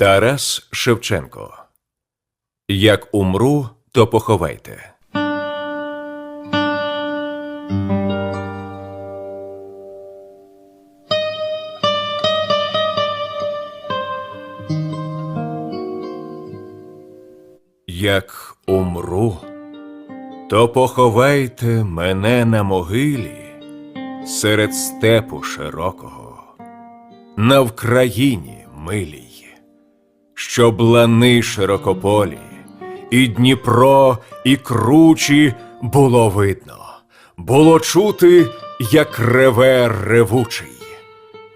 Тарас Шевченко. Як умру, то поховайте. Як умру, то поховайте мене на могилі серед степу широкого, на Вкраїні милій, щоб лани широкополі, і Дніпро, і кручі було видно, було чути, як реве ревучий,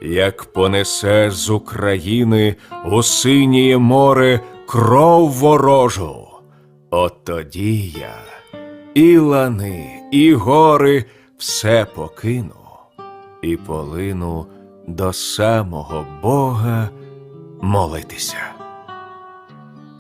як понесе з України у синіє море кров ворожу. От тоді я і лани, і гори все покину, і полину до самого Бога молитися.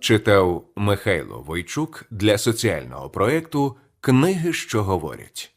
Читав Михайло Войчук для соціального проекту Книги, що говорять.